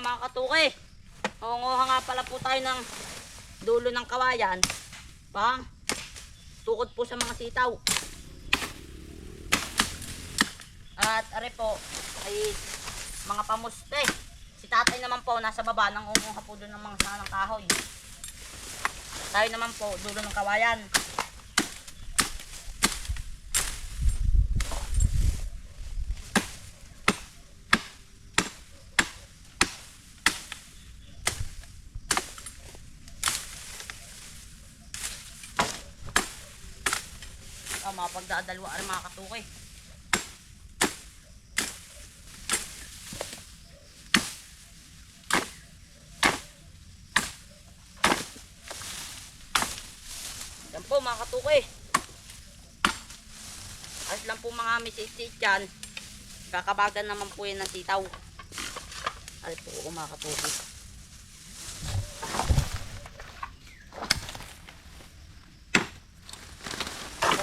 mga katuki. Hunguha nga pala po tayo ng dulo ng kawayan. Pang tukod po sa mga sitaw. At are po ay mga pamuste. Si tatay naman po nasa baba nang umuha po doon ng mga sanang kahoy. Tayo naman po dulo ng kawayan. Oh, mga pagdadalwa ang mga katukoy. Yan po mga katukoy. At lang po mga misisit dyan. Kakabagan naman po yan ng sitaw. Ay po mga katukoy.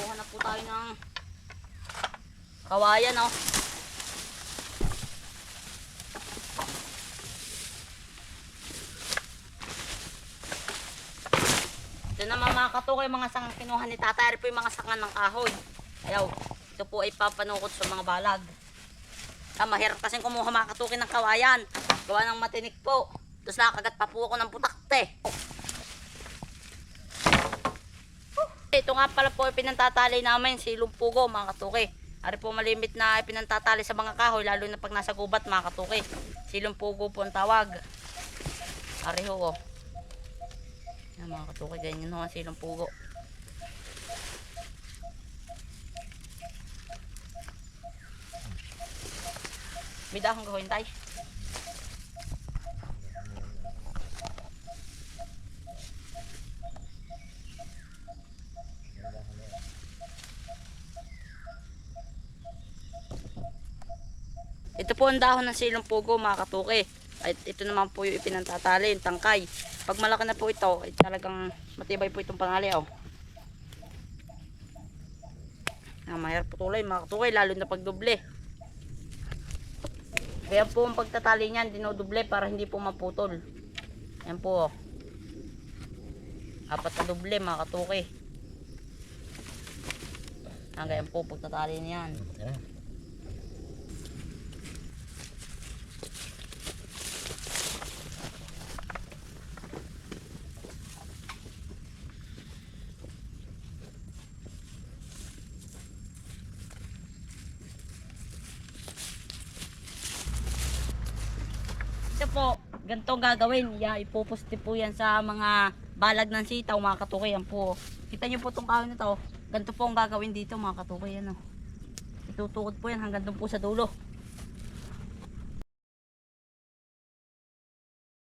Kuha na po tayo ng kawayan, oh. Ito naman mga katukay, mga sangang kinuha ni tatay. Ito po yung mga sangan ng kahoy. Ayaw, ito po ay papanukot sa mga balag. Ah, mahirap kasing kumuha mga katukay ng kawayan. Gawa ng matinik po. Tapos nakagat pa po ako ng putakte. Ito nga pala po pinantatali namin si Lumpugo mga katuki. Ari po malimit na pinantatali sa mga kahoy lalo na pag nasa gubat mga katuki. Si Lumpugo po ang tawag. Ari ho oh. Yan mga katuki ganyan ho ang si Lumpugo. May dahong gawin tayo. Ito po ang dahon ng silong pugo mga katuki. At ito naman po yung ipinantatali, yung tangkay. Pag malaki na po ito, ay talagang matibay po itong pangali. Oh. Ah, mahirap putulay mga katuki, lalo na pag doble. Kaya po ang pagtatali niyan, dinodoble para hindi po maputol. Yan po. Oh. Apat na doble mga katuki. Hanggang po pagtatali niyan. Ito po, ganito gagawin. Ya, ipupusti po yan sa mga balag ng sitaw, mga katukoy. Yan po. Kita niyo po itong kahoy na to. Ganito po ang gagawin dito, mga katukoy. Yan, oh. Itutukod po yan hanggang doon po sa dulo.